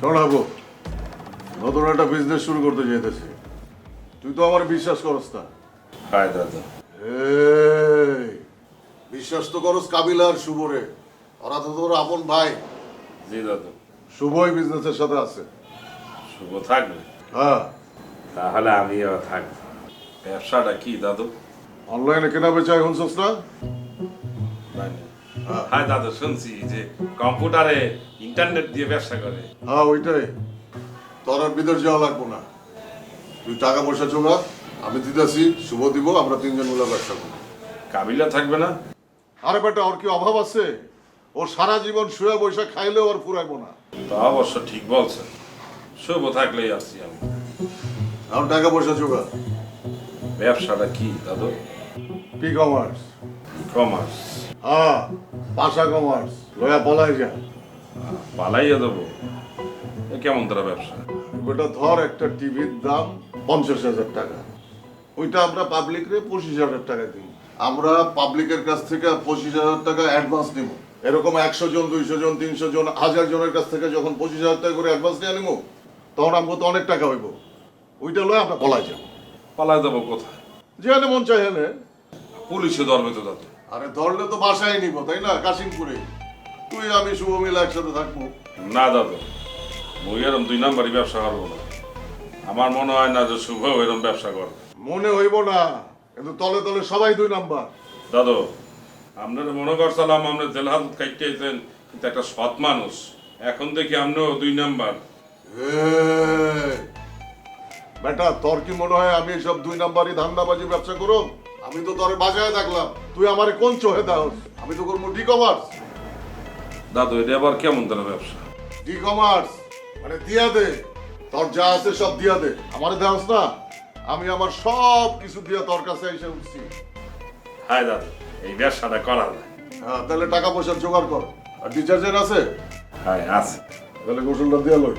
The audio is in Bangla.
শোনাবো নতুন একটা বিজনেস শুরু করতে যেতেছি তুই তো আমার বিশ্বাস করস না। হায় দাদা। বিশ্বাস তো করস কাবিলা আর শুভরে ওরা তো তোর আপন ভাই। জি দাদু। শুভই বিজনেসের সাথে আছে। শুভ থাকবে? হ্যাঁ। তাহলে আমিও থাকব। ব্যবসাটা কি দাদু? অনলাইনে কেনা বেচা এখন শুনছ না। হ্যাঁ দাদু শুনছি যে কম্পিউটারে ইন্টারনেট দিয়ে ব্যবসা করে। হ্যাঁ ওইটাই। তোর আর বিদেশ যাওয়া লাগবো না। তুই টাকা পয়সা জোগা আমি দিতেছি শুভ দিব আমরা তিনজন মিলে ব্যবসা করব। কাবিলা থাকবে না? আরে বেটা ওর কি অভাব আছে? ওর সারা জীবন শুয়ে বসে খাইলেও আর ফুরাইবো না। তা অবশ্য ঠিক বলছেন। শুভ থাকলেই আসছি আমি। আর টাকা পয়সা জোগা ব্যবসাটা কি দাদু? ই কমার্স ই কমার্স হ্যাঁ। পাশা কমার্স লয়া পলাই যা। পালাইয়া দেবো এ কেমন তারা ব্যবসা? ওটা ধর একটা টিভির দাম পঞ্চাশ হাজার টাকা। ওইটা আমরা পাবলিক রে পঁচিশ হাজার টাকা দিই। আমরা পাবলিকের কাছ থেকে পঁচিশ হাজার টাকা অ্যাডভান্স দিব এরকম একশো জন দুইশো জন তিনশো জন হাজার জনের কাছ থেকে যখন পঁচিশ হাজার টাকা করে অ্যাডভান্স নিয়ে নিবো তখন আমাকে তো অনেক টাকা হইব। ওইটা লয় আমরা পলাই যাব। পালাই দেবো কোথায়? যেখানে মন চাই হেনে পুলিশে ধরবে তো দাদু আরে ধরলে তো বাসায় নিব তাই না? কাশিমপুরে। তুই আমি শুভ মিলে একসাথে থাকব। না দাদু। মুই এরম দুই নাম্বারই ব্যবসা করব না। আমার মনে হয় না যে শুভ এরম ব্যবসা করবে। মনে হইব না কিন্তু তলে তলে সবাই দুই নাম্বার। দাদু আপনারা মনে করছিলাম আমরা জেল হাজত কাইতেছেন কিন্তু একটা সৎ মানুষ। এখন দেখি আপনিও দুই নাম্বার। বেটা তোর কি মনে হয় আমি সব দুই নাম্বারই ধান্দাবাজি ব্যবসা করো আমি তো তোর বাজায় থাকলাম। তুই আমারে কোন চোহে দাস আমি তো করব ডি কমার্স দাদু এটা আবার কেমন তারা ব্যবসা? ডি কমার্স মানে দিয়া দে। তোর যা আছে সব দিয়া দে। আমারে দেওয়াস না। আমি আমার সব কিছু দিয়া তোর কাছে এসে উঠছি। হায় দাদু এই ব্যবসাটা করা যায় হ্যাঁ তাহলে টাকা পয়সা জোগাড় কর। আর ডিটারজেন্ট আছে? হ্যাঁ আছে। তাহলে গোসলটা দিয়া লই।